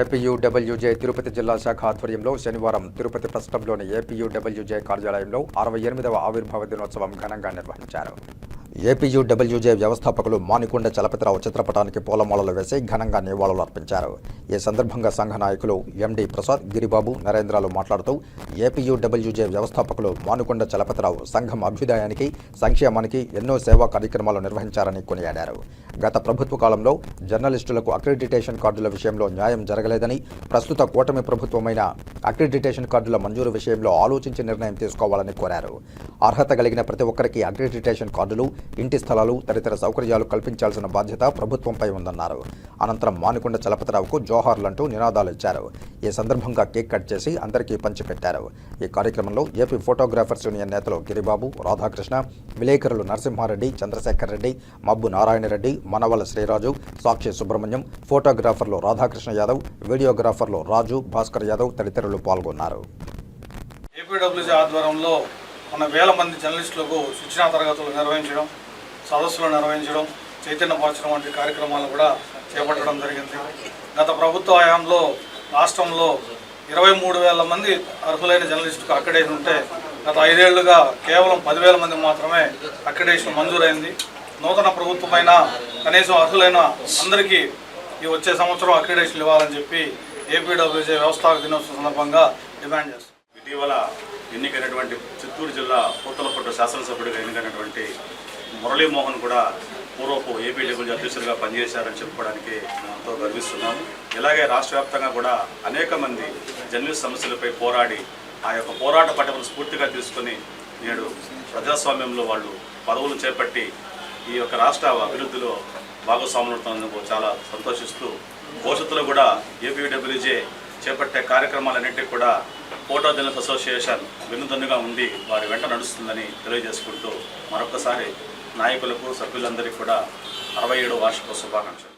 APUWJ Tirupati జిల్లా శాఖ ఆధ్వర్యంలో శనివారం తిరుపతి ప్రస్తుతంలోని ఏపీయూడబ్ల్యూజే కార్యాలయంలో అరవై ఎనిమిదవ ఆవిర్భావ దినోత్సవం ఘనంగా నిర్వహించారు. ఏపీయూడబ్ల్యూజే వ్యవస్థాపకులు మానికొండ చలపతిరావు చిత్రపటానికి పూలమాలలు వేసి ఘనంగా నివాళులు అర్పించారు. ఈ సందర్భంగా సంఘ నాయకులు ఎండి ప్రసాద్ గిరిబాబు నరేంద్రాలు మాట్లాడుతూ ఏపీయూడబ్ల్యూజే వ్యవస్థాపకులు మానుకొండ చలపతిరావు సంఘం అభ్యుదయానికి సంక్షేమానికి ఎన్నో సేవా కార్యక్రమాలు నిర్వహించారని కొనియాడారు. గత ప్రభుత్వ కాలంలో జర్నలిస్టులకు అక్రిడిటేషన్ కార్డుల విషయంలో న్యాయం జరగలేదని ప్రస్తుత కూటమి ప్రభుత్వమైన అక్రిడిటేషన్ కార్డుల మంజూరు విషయంలో ఆలోచించి నిర్ణయం తీసుకోవాలని కోరారు. అర్హత కలిగిన ప్రతి ఒక్కరికి అక్రిడిటేషన్ కార్డులు ఇంటి స్థలాలు తదితర సౌకర్యాలు కల్పించాల్సిన బాధ్యత ప్రభుత్వంపై ఉందన్నారు. అనంతరం మానుకొండ చలపతిరావుకు జోహార్లంటూ నినాదాలు ఇచ్చారు. ఈ సందర్భంగా కేక్ కట్ చేసి అందరికీ పంచిపెట్టారు. ఈ కార్యక్రమంలో ఏపీ ఫోటోగ్రాఫర్స్ యూనియన్ నేతలు గిరిబాబు రాధాకృష్ణ విలేకరులు నరసింహారెడ్డి చంద్రశేఖర్ రెడ్డి మబ్బు నారాయణరెడ్డి మనవల శ్రీరాజు సాక్షి సుబ్రహ్మణ్యం ఫోటోగ్రాఫర్లు రాధాకృష్ణ యాదవ్ వీడియోగ్రాఫర్లు రాజు భాస్కర్ యాదవ్ తదితరులు పాల్గొన్నారు. ఏపీడబ్ల్యూసీ ఆధ్వర్యంలో మన వేల మంది జర్నలిస్టులకు శిక్షణా తరగతులు నిర్వహించడం సదస్సులు నిర్వహించడం చైతన్యపరచడం వంటి కార్యక్రమాలు కూడా చేపట్టడం జరిగింది. గత ప్రభుత్వ హయాంలో రాష్ట్రంలో ఇరవై మూడు వేల మంది అర్హులైన జర్నలిస్టుకు అక్రిడేషన్ ఉంటే గత ఐదేళ్ళుగా కేవలం పదివేల మంది మాత్రమే అక్రిడేషన్ మంజూరైంది. నూతన ప్రభుత్వమైన కనీసం అర్హులైన అందరికీ ఈ వచ్చే సంవత్సరం అక్రిడేషన్లు ఇవ్వాలని చెప్పి ఏపీడబ్ల్యూజే వ్యవస్థాపక దినోత్సవం సందర్భంగా డిమాండ్ చేస్తాం ఇటీవల ఎన్నికైనటువంటి చిత్తూరు జిల్లా పూతలపట్టు శాసనసభ్యుడిగా ఎన్నికైనటువంటి మురళీమోహన్ కూడా పూర్వపు ఏపీ డబ్ల్యూ అధ్యక్షులుగా పనిచేశారని చెప్పుకోవడానికి ఎంతో గర్విస్తున్నాము ఇలాగే రాష్ట్ర వ్యాప్తంగా కూడా అనేక మంది జర్నలిస్ట్ సమస్యలపై పోరాడి ఆ యొక్క పోరాట పట్టణం స్ఫూర్తిగా తీసుకొని నేడు ప్రజాస్వామ్యంలో వాళ్ళు పదవులు చేపట్టి ఈ యొక్క రాష్ట్ర అభివృద్ధిలో భాగస్వాములవుతున్నందుకు చాలా సంతోషిస్తూ భవిష్యత్తులో కూడా ఏపీడబ్ల్యూజే చేపట్టే కార్యక్రమాలన్నింటినీ కూడా ఫోటో జర్నలిస్ట్ అసోసియేషన్ వెన్నుదన్నుగా ఉండి వారి వెంట నడుస్తుందని తెలియజేసుకుంటూ మరొకసారి నాయకులకు సభ్యులందరికీ కూడా అరవై ఏడు వార్షిక శుభాకాంక్షలు.